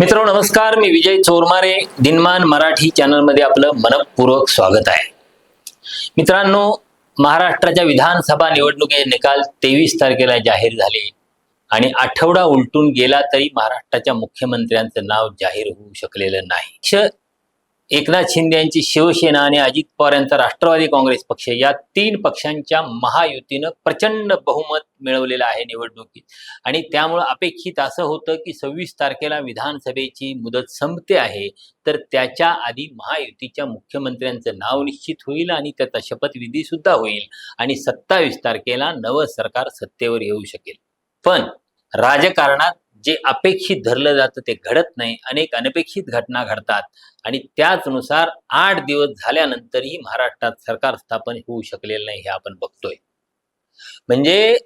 मित्रांनो नमस्कार. मी विजय चोरमारे दिनमान मराठी चॅनलमध्ये आपलं मनपूर्वक स्वागत आहे. मित्रांनो महाराष्ट्राच्या विधानसभा निवडणुकीचे निकाल तेवीस तारखेला जाहीर झाले. आणि आठवडा उलटून गेला तरी महाराष्ट्राच्या मुख्यमंत्र्यांचं नाव जाहीर होऊ शकलेलं नाही. श- एकनाथ शिंदे यांची शिवसेना आणि अजित पवार यांचा राष्ट्रवादी काँग्रेस पक्ष या तीन पक्षांच्या महायुतीनं प्रचंड बहुमत मिळवलेलं आहे निवडणुकीत. आणि त्यामुळं अपेक्षित असं होतं की सव्वीस तारखेला विधानसभेची मुदत संपते आहे तर त्याच्या आधी महायुतीच्या मुख्यमंत्र्यांचं नाव निश्चित होईल आणि त्याचा शपथविधी सुद्धा होईल आणि सत्तावीस तारखेला नवं सरकार सत्तेवर येऊ शकेल. पण राजकारणात जे अपेक्षित धरलं जातं ते घडत नाही. अनेक अनपेक्षित घटना घडतात. आणि त्याचनुसार आठ दिवस झाल्यानंतरही महाराष्ट्रात सरकार स्थापन होऊ शकलेलं नाही हे आपण बघतोय. म्हणजे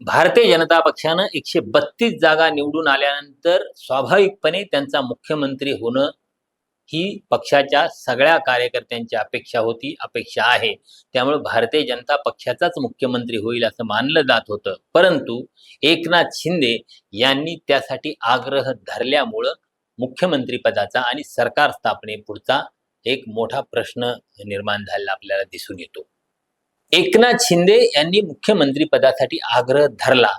भारतीय जनता पक्षानं एकशे बत्तीस जागा निवडून आल्यानंतर स्वाभाविकपणे त्यांचा मुख्यमंत्री होणं ही पक्षाच्या सगळ्या कार्यकर्त्यांची अपेक्षा होती अपेक्षा आहे. त्यामुळे भारतीय जनता पक्षाचाच मुख्यमंत्री होईल असं मानलं जात होतं. परंतु एकनाथ शिंदे यांनी त्यासाठी आग्रह धरल्यामुळं मुख्यमंत्री पदाचा आणि सरकार स्थापनेपुढचा एक मोठा प्रश्न निर्माण झालेला आपल्याला दिसून येतो. एकनाथ शिंदे यांनी मुख्यमंत्री पदासाठी आग्रह धरला.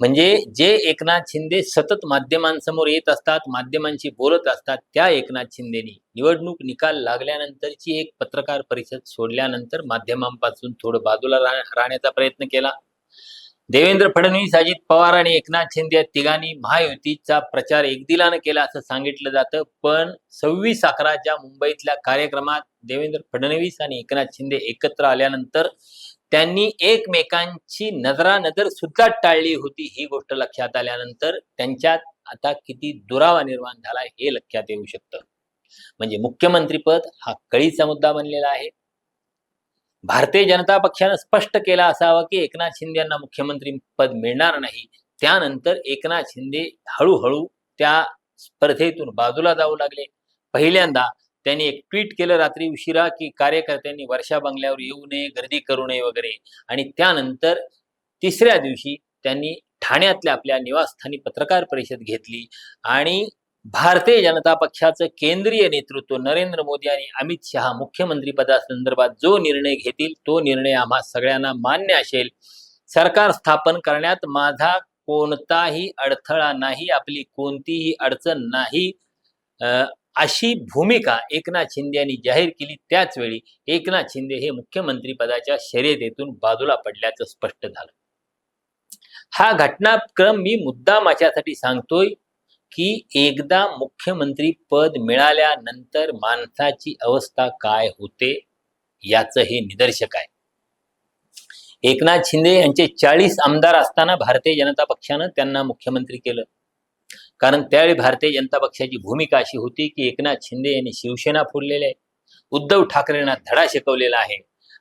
म्हणजे जे एकनाथ शिंदे सतत माध्यमांसमोर येत असतात माध्यमांशी बोलत असतात त्या एकनाथ शिंदेनी निवडणूक निकाल लागल्यानंतरची एक पत्रकार परिषद सोडल्यानंतर माध्यमांपासून थोडं बाजूला रा- राहण्याचा प्रयत्न केला. देवेंद्र फडणवीस अजित पवार आणि एकनाथ शिंदे या तिघांनी महायुतीचा प्रचार एकदिलानं केला असं सांगितलं जातं. पण सव्वीस अकराच्या मुंबईतल्या कार्यक्रमात देवेंद्र फडणवीस आणि एकनाथ शिंदे एकत्र आल्यानंतर त्यांनी एकमेकांची नजरानजर सुद्धा टाळली होती ही गोष्ट लक्षात आल्यानंतर त्यांच्यात आता किती दुरावा निर्माण झाला हे लक्षात येऊ शकतं. म्हणजे मुख्यमंत्रीपद हा कळीचा मुद्दा बनलेला आहे. भारतीय जनता पक्षानं स्पष्ट केला असावं की एकनाथ शिंदे यांना मुख्यमंत्री पद मिळणार नाही. त्यानंतर एकनाथ शिंदे हळूहळू त्या स्पर्धेतून बाजूला जाऊ लागले. पहिल्यांदा त्यांनी एक ट्विट केलं रात्री उशिरा की कार्यकर्त्यांनी वर्षा बंगल्यावर येऊ नये गर्दी करू नये वगैरे. आणि त्यानंतर तिसऱ्या दिवशी त्यांनी ठाण्यातल्या आपल्या निवासस्थानी पत्रकार परिषद घेतली आणि भारतीय जनता पक्षाचं केंद्रीय नेतृत्व नरेंद्र मोदी आणि अमित शहा मुख्यमंत्री पदासंदर्भात जो निर्णय घेतील तो निर्णय आम्हा सगळ्यांना मान्य असेल. सरकार स्थापन करण्यात माझा कोणताही अडथळा नाही आपली कोणतीही अडचण नाही. अं, अशी भूमिका एकनाथ शिंदे यांनी जाहीर केली. त्याचवेळी एकनाथ शिंदे हे मुख्यमंत्री पदाच्या शर्यतीतून बाजूला पडल्याचं स्पष्ट झालं. हा घटनाक्रम मी मुद्दाम अशासाठी सांगतोय की एकदा मुख्यमंत्री पद मिळाल्यानंतर माणसाची अवस्था काय होते याचं हे निदर्शक आहे. एकनाथ शिंदे यांचे चाळीस आमदार असताना भारतीय जनता पक्षानं त्यांना मुख्यमंत्री केलं. कारण त्यावेळी भारतीय जनता पक्षाची भूमिका अशी होती की एकनाथ शिंदे यांनी शिवसेना फोडलेली आहे उद्धव ठाकरेंना धडा शिकवलेला आहे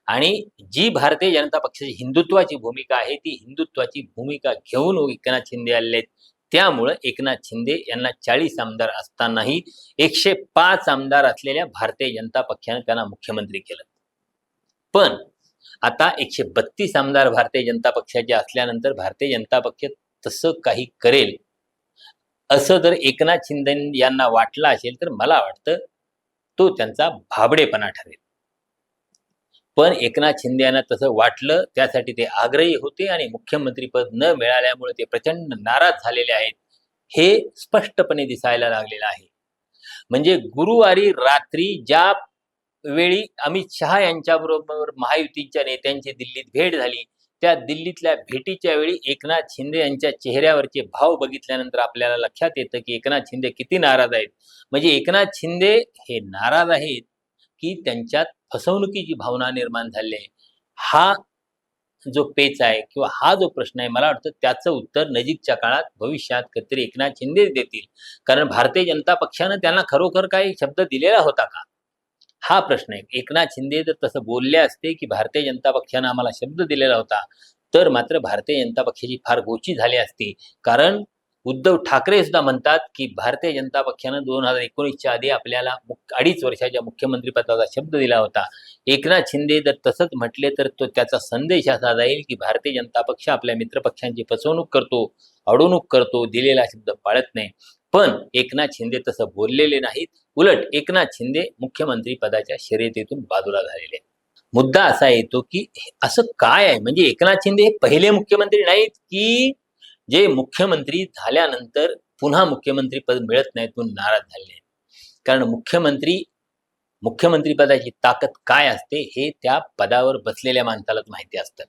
आणि जी भारतीय जनता पक्षाची हिंदुत्वाची भूमिका आहे ती हिंदुत्वाची भूमिका घेऊन एकनाथ शिंदे आलेले आहेत. त्यामुळं एकनाथ शिंदे यांना चाळीस आमदार असतानाही एकशे पाच आमदार असलेल्या भारतीय जनता पक्षाने त्यांना मुख्यमंत्री केलं. पण आता एकशे बत्तीस आमदार भारतीय जनता पक्षाचे असल्यानंतर भारतीय जनता पक्ष तसं काही करेल असं जर एकनाथ शिंदे यांना वाटलं असेल तर मला वाटतं तो त्यांचा भाबडेपणा ठरेल. पण एकनाथ शिंदे यांना तसं वाटलं त्यासाठी ते आग्रही होते आणि मुख्यमंत्रीपद न मिळाल्यामुळे ते प्रचंड नाराज झालेले आहेत हे स्पष्टपणे दिसायला लागलेलं आहे. म्हणजे गुरुवारी रात्री ज्या वेळी अमित शहा यांच्याबरोबर महायुतीच्या नेत्यांची दिल्लीत भेट झाली त्या दिल्लीतल्या भेटीच्या वेळी एकनाथ शिंदे यांच्या चेहऱ्यावरचे भाव बघितल्यानंतर आपल्याला लक्षात येतं की एकनाथ शिंदे किती नाराज आहेत. म्हणजे एकनाथ शिंदे हे नाराज आहेत की त्यांच्यात फसवणुकीची भावना निर्माण झाली आहे. हा जो पेच आहे किंवा हा जो प्रश्न आहे मला वाटतं त्याचं उत्तर नजीकच्या काळात भविष्यात कधीतरी एकनाथ शिंदे देतील. कारण भारतीय जनता पक्षानं त्यांना खरोखर काही शब्द दिलेला होता का? हा प्रश्न आहे. एकनाथ शिंदे जर तसं बोलले असते की भारतीय जनता पक्षानं आम्हाला शब्द दिलेला होता. तर मात्र भारतीय जनता पक्षाची फार गोची झाली असती. कारण उद्धव ठाकरे सुद्धा म्हणतात की भारतीय जनता पक्षानं दोन हजार एकोणीसच्या आधी आपल्याला अडीच वर्षाच्या मुख्यमंत्रीपदाचा शब्द दिला होता. एकनाथ शिंदे जर तसंच म्हटले तर तो त्याचा संदेश असा जाईल की भारतीय जनता पक्ष आपल्या मित्रपक्षांची फसवणूक करतो अडवणूक करतो दिलेला शब्द पाळत नाही. पण एकनाथ शिंदे तसं बोललेले नाहीत. उलट एकनाथ शिंदे मुख्यमंत्री पदाच्या शर्यतीतून बाजूला झालेले मुद्दा असा येतो की असं काय आहे? म्हणजे एकनाथ शिंदे हे पहिले मुख्यमंत्री नाहीत की जे मुख्यमंत्री झाल्यानंतर पुन्हा मुख्यमंत्री पद मिळत नाही म्हणून नाराज झाले आहेत. कारण मुख्यमंत्री मुख्यमंत्री पदाची ताकद काय असते हे त्या पदावर बसलेल्या माणसालाच माहिती असतं.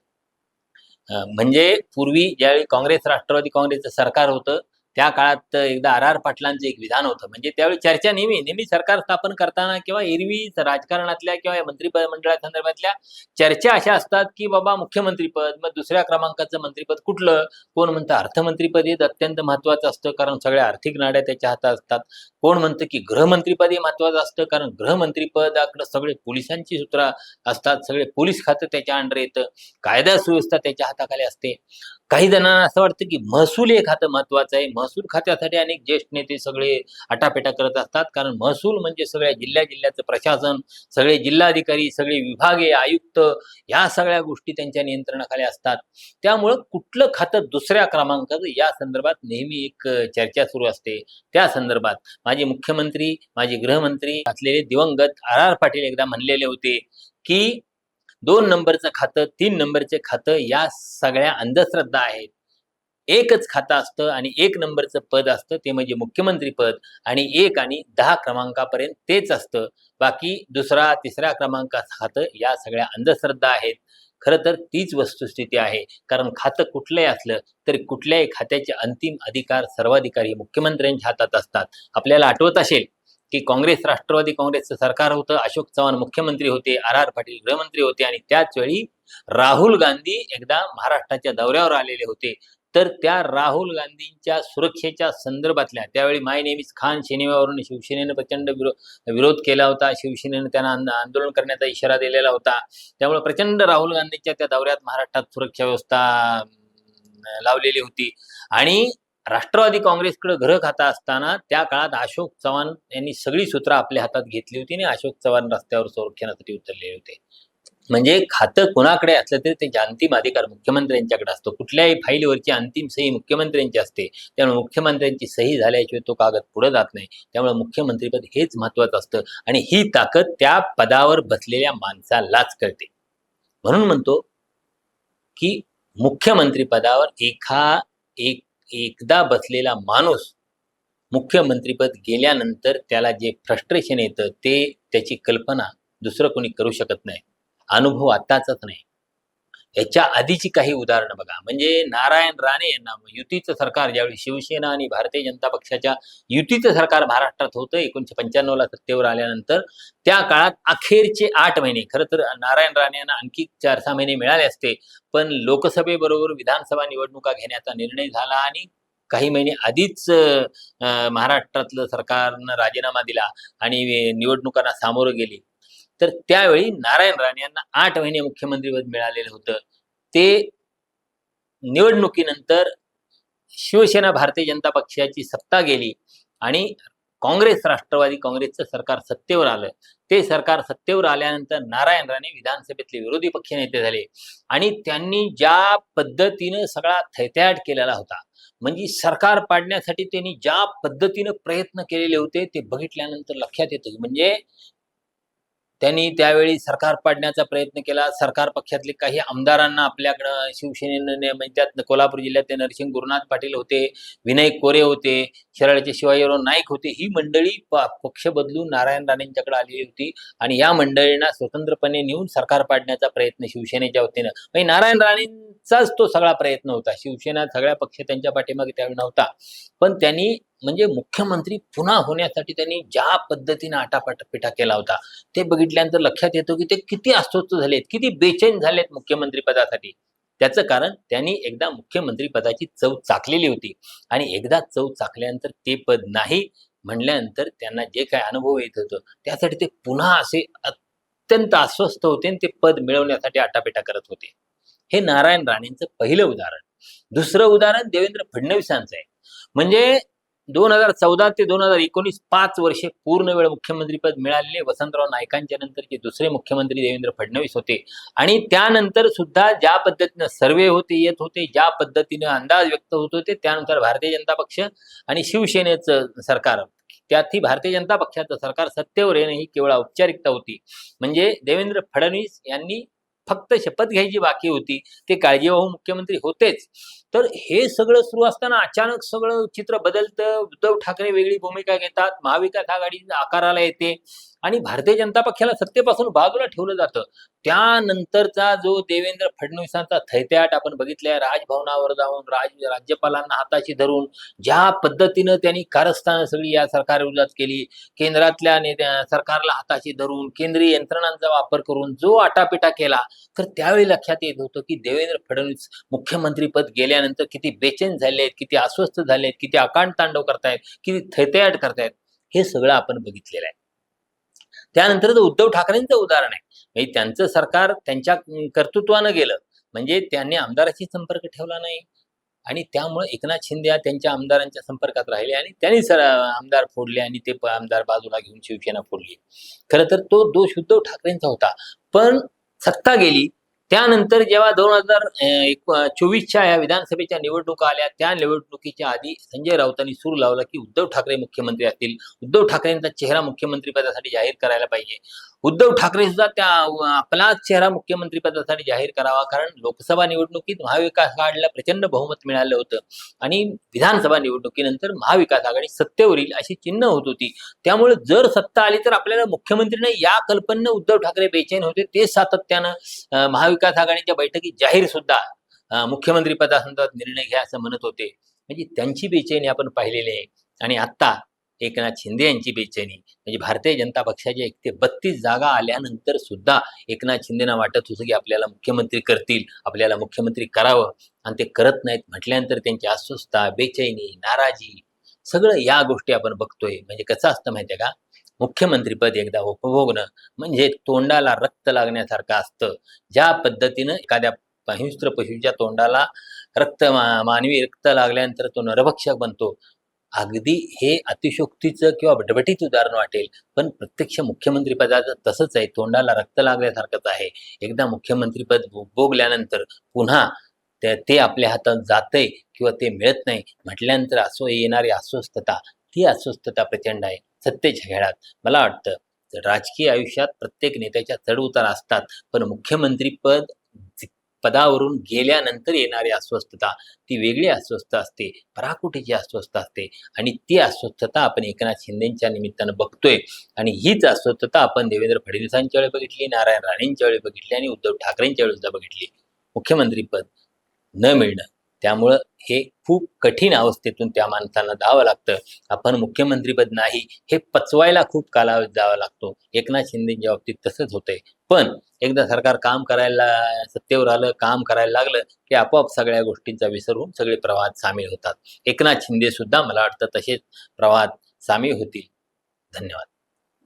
म्हणजे पूर्वी ज्यावेळी काँग्रेस राष्ट्रवादी काँग्रेसचं सरकार होतं त्या काळात एकदा आर आर पाटलांचं एक विधान होतं. म्हणजे त्यावेळी चर्चा नेहमी नेहमी सरकार स्थापन करताना किंवा एरवी राजकारणातल्या किंवा या मंत्री मंडळासंदर्भातल्या चर्चा अशा असतात की बाबा मुख्यमंत्रीपद मग दुसऱ्या क्रमांकाचं मंत्रीपद कुठलं? कोण म्हणतं अर्थमंत्रीपद हे अत्यंत महत्वाचं असतं कारण सगळ्या आर्थिक नाड्या त्याच्या हातात असतात. कोण म्हणतं की गृहमंत्रीपद हे महत्वाचं असतं कारण गृहमंत्रीपदाकडे सगळे पोलिसांची सूत्र असतात सगळे पोलीस खातं त्याच्या अंडर येतं. कायदा सुव्यवस्था त्याच्या हाताखाली असते. काही जणांना असं वाटतं की महसूल हे खातं महत्वाचं आहे. महसूल खात्यासाठी अनेक ज्येष्ठ नेते सगळे आटापेटा करत असतात. कारण महसूल म्हणजे सगळ्या जिल्ह्या जिल्ह्याचं प्रशासन सगळे जिल्हाधिकारी सगळे विभागे आयुक्त या सगळ्या गोष्टी त्यांच्या नियंत्रणाखाली असतात. त्यामुळं कुठलं खातं दुसऱ्या क्रमांकाचं या संदर्भात नेहमी एक चर्चा सुरू असते. त्या संदर्भात माझे मुख्यमंत्री माझे गृहमंत्री असलेले दिवंगत आर आर पाटील एकदा म्हणलेले होते की दोन नंबरचं खातं तीन नंबरचे खातं या सगळ्या अंधश्रद्धा आहेत. एकच खातं असतं आणि एक नंबरचं पद असतं ते म्हणजे मुख्यमंत्री पद. आणि एक आणि दहा क्रमांकापर्यंत तेच असतं. बाकी दुसरा तिसऱ्या क्रमांकाचं खातं या सगळ्या अंधश्रद्धा आहेत. खरं तर तीच वस्तुस्थिती आहे. कारण खातं कुठलंही असलं तरी कुठल्याही खात्याचे अंतिम अधिकार सर्वाधिकारी मुख्यमंत्र्यांच्या हातात असतात. आपल्याला आठवत असेल की काँग्रेस राष्ट्रवादी काँग्रेसचं सरकार होतं. अशोक चव्हाण मुख्यमंत्री होते आर आर पाटील गृहमंत्री होते आणि त्याच वेळी राहुल गांधी एकदा महाराष्ट्राच्या दौऱ्यावर आलेले होते. तर त्या राहुल गांधींच्या सुरक्षेच्या संदर्भातल्या त्यावेळी माय नेहमीच खान सिनेमावरून शिवसेनेनं प्रचंड विरो विरोध केला होता. शिवसेनेनं त्यांना आंदोलन करण्याचा इशारा दिलेला होता. त्यामुळे प्रचंड राहुल गांधींच्या त्या दौऱ्यात महाराष्ट्रात सुरक्षा व्यवस्था लावलेली होती. आणि राष्ट्रवादी काँग्रेसकडे ग्रह खाता असताना त्या काळात अशोक चव्हाण यांनी सगळी सूत्र आपल्या हातात घेतली होती आणि अशोक चव्हाण रस्त्यावर संरक्षणासाठी उतरलेले होते. म्हणजे खातं कोणाकडे असलं तरी त्याचे अंतिम अधिकार मुख्यमंत्र्यांच्याकडे असतो. कुठल्याही फाईलवरची अंतिम सही मुख्यमंत्र्यांची असते. त्यामुळे मुख्यमंत्र्यांची सही झाल्याशिवाय तो कागद पुढे जात नाही. त्यामुळे मुख्यमंत्रीपद हेच महत्वाचं असतं आणि ही ताकद त्या पदावर बसलेल्या माणसालाच कळते. म्हणून म्हणतो की मुख्यमंत्री पदावर एका एक एकदा बसलेला माणूस मुख्यमंत्रीपद गेल्यानंतर त्याला जे फ्रस्ट्रेशन येतं ते त्याची कल्पना दुसरं कोणी करू शकत नाही. अनुभव आत्ताचाच नाही. याच्या आधीची काही उदाहरणं बघा. म्हणजे नारायण राणे यांना युतीचं सरकार ज्यावेळी शिवसेना आणि भारतीय जनता पक्षाच्या युतीचं सरकार महाराष्ट्रात होतं एकोणीशे पंच्याण्णवला सत्तेवर आल्यानंतर त्या काळात अखेरचे आठ महिने खरं तर नारायण राणे यांना आणखी चार सहा महिने मिळाले असते पण लोकसभेबरोबर विधानसभा निवडणुका घेण्याचा निर्णय झाला आणि काही महिने आधीच महाराष्ट्रातलं सरकारनं राजीनामा दिला आणि निवडणुकांना सामोरं गेली. तर त्यावेळी नारायण राणे यांना आठ महिने मुख्यमंत्रीपद मिळालेलं होतं. ते निवडणुकीनंतर शिवसेना भारतीय जनता पक्षाची सत्ता गेली आणि काँग्रेस राष्ट्रवादी काँग्रेसचं सरकार सत्तेवर आलं. ते सरकार सत्तेवर आल्यानंतर नारायण राणे विधानसभेतले विरोधी पक्षनेते झाले आणि त्यांनी ज्या पद्धतीनं सगळा थैथ्याट केलेला होता म्हणजे सरकार पाडण्यासाठी त्यांनी ज्या पद्धतीनं प्रयत्न केलेले होते ते बघितल्यानंतर लक्षात येतं म्हणजे त्यांनी त्यावेळी सरकार पाडण्याचा प्रयत्न केला. सरकार पक्षातले काही आमदारांना आपल्याकडं शिवसेनेनं म्हणजे त्यात कोल्हापूर जिल्ह्यातले नरसिंह गुरुनाथ पाटील होते विनय कोरे होते शरळचे शिवाजीराव नाईक होते ही मंडळी पक्ष बदलून नारायण राणेंच्याकडे आलेली होती. आणि या मंडळींना स्वतंत्रपणे नेऊन सरकार पाडण्याचा प्रयत्न शिवसेनेच्या वतीनं. म्हणजे नारायण राणेंचाच तो सगळा प्रयत्न होता. शिवसेना सगळ्या पक्ष त्यांच्या पाठीमागे त्यावेळी नव्हता. पण त्यांनी म्हणजे मुख्यमंत्री पुन्हा होण्यासाठी त्यांनी ज्या पद्धतीने आटापाटा केला होता ते बघितल्यानंतर लक्षात येतो की ते किती अस्वस्थ झालेत किती बेचैन झालेत मुख्यमंत्री पदासाठी. त्याचं कारण त्यांनी एकदा मुख्यमंत्री पदाची चव चाकलेली होती आणि एकदा चव चाकल्यानंतर ते पद नाही म्हणल्यानंतर त्यांना जे काय अनुभव येत होतं त्यासाठी ते पुन्हा असे अत्यंत अस्वस्थ होते आणि ते पद मिळवण्यासाठी आटापिटा करत होते. हे नारायण राणेंचं पहिलं उदाहरण. दुसरं उदाहरण देवेंद्र फडणवीसांचं आहे. म्हणजे दोन हजार चौदा ते दोन हजार एकोणीस पाच वर्षे पूर्ण वेळ मुख्यमंत्रीपद मिळालेले वसंतराव नायकांच्या नंतरचे दुसरे मुख्यमंत्री देवेंद्र फडणवीस होते. आणि त्यानंतर सुद्धा ज्या पद्धतीनं सर्वे होते येत होते ज्या पद्धतीनं अंदाज व्यक्त होत होते त्यानुसार भारतीय जनता पक्ष आणि शिवसेनेचं सरकार. त्यातही भारतीय जनता पक्षाचं सरकार सत्तेवर येणं ही केवळ औपचारिकता होती. म्हणजे देवेंद्र फडणवीस यांनी फक्त शपथ घ्यायची बाकी होती. ते काळजीवाहू मुख्यमंत्री होतेच. तर हे सगळं सुरू असताना अचानक सगळं चित्र बदलतं. उद्धव ठाकरे वेगळी भूमिका घेतात. महाविकास आघाडी आकाराला येते. आणि भारतीय जनता पक्षाला सत्तेपासून बाजूला ठेवलं जातं. त्यानंतरचा जो देवेंद्र फडणवीसांचा थैत्याट आपण बघितलाय राजभवनावर जाऊन राज राज्यपालांना हाताशी धरून ज्या पद्धतीनं त्यांनी कारस्थानं सगळी या सरकारविरोधात केली केंद्रातल्या नेत्या सरकारला हाताशी धरून केंद्रीय यंत्रणांचा वापर करून जो आटापिटा केला तर त्यावेळी लक्षात येत होतं की देवेंद्र फडणवीस मुख्यमंत्रीपद गेल्यानंतर किती बेचैन झाले आहेत किती अस्वस्थ झाले आहेत किती अकांड तांडव करतायत किती थैतयाट करतायत हे सगळं आपण बघितलेलं आहे. त्यानंतर उद्धव ठाकरेंचं उदाहरण आहे म्हणजे त्यांचं सरकार त्यांच्या कर्तृत्वानं गेलं म्हणजे त्यांनी आमदाराशी संपर्क ठेवला नाही. आणि त्यामुळे एकनाथ शिंदे त्यांच्या आमदारांच्या संपर्कात राहिले आणि त्यांनी सर आमदार फोडले आणि ते आमदार बाजूला घेऊन शिवसेना फोडली. खरं तर तो दोष उद्धव ठाकरेंचा होता. पण सत्ता गेली त्यानंतर जेव्हा दोन हजार चोवीसच्या या विधानसभेच्या निवडणुका आल्या त्या निवडणुकीच्या आधी संजय राऊतांनी सूर लावला की उद्धव ठाकरे मुख्यमंत्री असतील. उद्धव ठाकरेंचा चेहरा मुख्यमंत्री पदासाठी जाहीर करायला पाहिजे. उद्धव ठाकरे सुद्धा त्या आपलाच चेहरा मुख्यमंत्री पदासाठी जाहीर करावा. कारण लोकसभा निवडणुकीत महाविकास आघाडीला प्रचंड बहुमत मिळालं होतं. आणि विधानसभा निवडणुकीनंतर महाविकास आघाडी सत्तेवर येईल अशी चिन्ह होत होती. त्यामुळे जर सत्ता आली तर आपल्याला मुख्यमंत्रीने या कल्पनेनं उद्धव ठाकरे बेचैन होते. ते सातत्यानं महाविकास आघाडीच्या बैठकीत जाहीर सुद्धा मुख्यमंत्री पदासंदर्भात निर्णय घ्या असं म्हणत होते. म्हणजे त्यांची बेचैनी आपण पाहिलेली आहे. आणि आता एकनाथ शिंदे यांची बेचैनी. म्हणजे भारतीय जनता पक्षाच्या एक ते बत्तीस जागा आल्यानंतर सुद्धा एकनाथ शिंदेना वाटत होतं की आपल्याला मुख्यमंत्री करतील आपल्याला मुख्यमंत्री करावं. आणि ते करत नाहीत म्हटल्यानंतर त्यांची अस्वस्थता बेचैनी नाराजी सगळं या गोष्टी आपण बघतोय. म्हणजे कसं असतं माहितीये का? मुख्यमंत्रीपद एकदा उपभोगणं म्हणजे तोंडाला रक्त लागण्यासारखं असतं. ज्या पद्धतीनं एखाद्या हिंस्त्र पशूच्या तोंडाला रक्त मानवी रक्त लागल्यानंतर तो नरभक्षक बनतो अगदी हे अतिशोक्तीचं किंवा बटबटीत उदाहरण वाटेल पण प्रत्यक्ष मुख्यमंत्रीपदाचं तसंच आहे. तोंडाला रक्त लागल्यासारखंच आहे. एकदा मुख्यमंत्रीपद भोगल्यानंतर पुन्हा ते ते आपल्या हातात जातंय किंवा ते मिळत नाही म्हटल्यानंतर असो येणारी अस्वस्थता ती अस्वस्थता प्रचंड आहे सत्तेच्या खेळात. मला वाटतं राजकीय आयुष्यात प्रत्येक नेत्याच्या चढउतार असतात पण मुख्यमंत्रीपद पदावरून गेल्यानंतर येणारी अस्वस्थता ती वेगळी अस्वस्थ असते पराकुटीची अस्वस्थ असते. आणि ती अस्वस्थता आपण एकनाथ शिंदेच्या निमित्तानं बघतोय. आणि हीच अस्वस्थता आपण देवेंद्र फडणवीसांच्या वेळी बघितली नारायण राणेंच्या वेळी बघितली आणि उद्धव ठाकरेंच्या वेळी सुद्धा बघितली. मुख्यमंत्रीपद न मिळणं त्यामुळं हे खूप कठीण अवस्थेतून त्या माणसांना जावं लागतं. आपण मुख्यमंत्रीपद नाही हे पचवायला खूप कालावधी जावा लागतो. एकनाथ शिंदेच्या बाबतीत तसंच होतंय. पण एकदा सरकार काम करायला सत्तेवर आलं काम करायला लागलं की आपोआप सगळ्या गोष्टींचा विसर होऊन सगळे प्रवाहात सामील होतात. एकनाथ शिंदे सुद्धा मला वाटतं तसेच प्रवाहात सामील होतील. धन्यवाद.